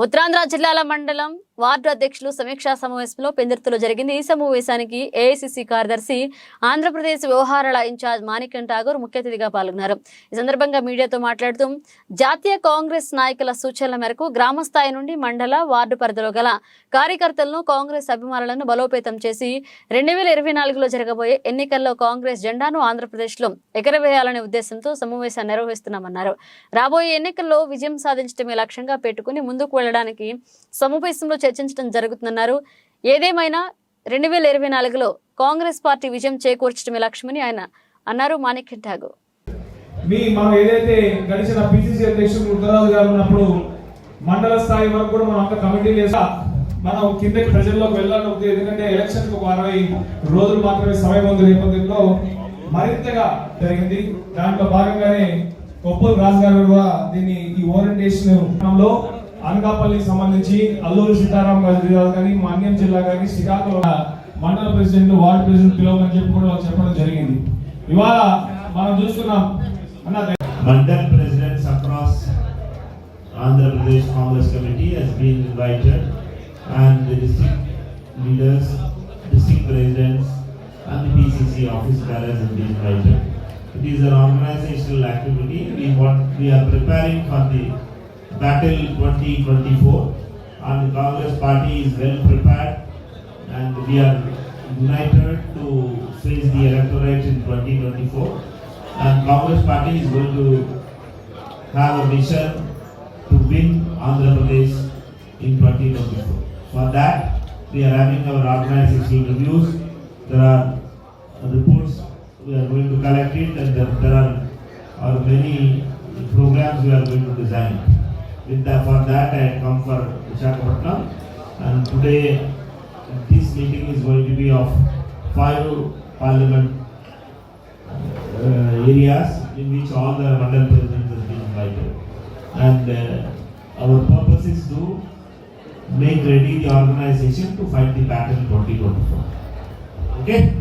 ఉత్తరాంధ్ర జిల్లాల మండలం వార్డు అధ్యక్షులు సమీక్షా సమావేశంలో పెందుర్తిలో జరిగింది. ఈ సమావేశానికి ఏఐసిసి కార్యదర్శి ఆంధ్రప్రదేశ్ వ్యవహారాల ఇన్ఛార్జ్ మాణిక్యం ఠాగూర్ ముఖ్య అతిథిగా పాల్గొన్నారు. ఈ సందర్భంగా మీడియాతో మాట్లాడుతూ జాతీయ కాంగ్రెస్ నాయకుల సూచనల మేరకు గ్రామ స్థాయి నుండి మండల వార్డు పరిధిలో గల కార్యకర్తలను కాంగ్రెస్ అభిమానులను బలోపేతం చేసి రెండు వేల ఇరవై నాలుగులో జరగబోయే ఎన్నికల్లో కాంగ్రెస్ జెండాను ఆంధ్రప్రదేశ్లో ఎగరవేయాలనే ఉద్దేశంతో సమావేశాన్ని నిర్వహిస్తున్నామన్నారు. రాబోయే ఎన్నికల్లో విజయం సాధించడమే లక్ష్యంగా పెట్టుకుని ముందుకు వెళ్ళడానికి సమావేశంలో చర్చించడం జరుగుతుందన్నారు. ఏదేమైనా రెండు వేల ఇరవై నాలుగులో కాంగ్రెస్ పార్టీ విజయం చేకూర్చడమే లక్ష్యమని ఆయన అన్నారు మాణిక్య ఠాగూర్. మీ మనం ఏదైతే గడిచిన పిసిసి అధ్యక్షుడు ముద్దరాజు గారు ఉన్నప్పుడు మండల స్థాయి వరకు కూడా మనం అంత కమిటీ వేసా మనం కిందకి ప్రజల్లోకి వెళ్ళాలి ఎందుకంటే ఎలక్షన్ ఒక అరవై రోజులు మాత్రమే సమయం ఉంది నేపథ్యంలో మరింతగా జరిగింది. దాంట్లో భాగంగానే కొప్పూరు రాజు గారు కూడా దీన్ని ఈ ఓరియంటేషన్లో అనకాపల్లికి సంబంధించి అల్లూరు సీతారాం జిల్లా కానీ మన్యం జిల్లా కానీ శ్రీకాకుళం మండల ప్రెసిడెంట్ వార్డు ప్రెసిడెంట్ పిలవమని చెప్పి కూడా చెప్పడం జరిగింది ఇవాళ మనం చూస్తున్నాం mandal presidents across Andhra Pradesh Congress committee has been invited and district leaders district presidents and the office office balance in this budget. It is an organizational activity. We, want, we are battle 2024 and the Congress party is well prepared and we are united to face the electorate in 2024. And Congress party is going to have a mission to win Andhra Pradesh in 2024. For that, we are having our organizational reviews. There are reports, we are going to collect it and there, there are, are many programs we are going to design. With that, for that, I come for Visakhapatnam and today this meeting is going to be of five parliament uh, areas in which all the mandal presidents have been invited. And uh, our purpose is to make ready the organization to fight the battle in 2024. Okay?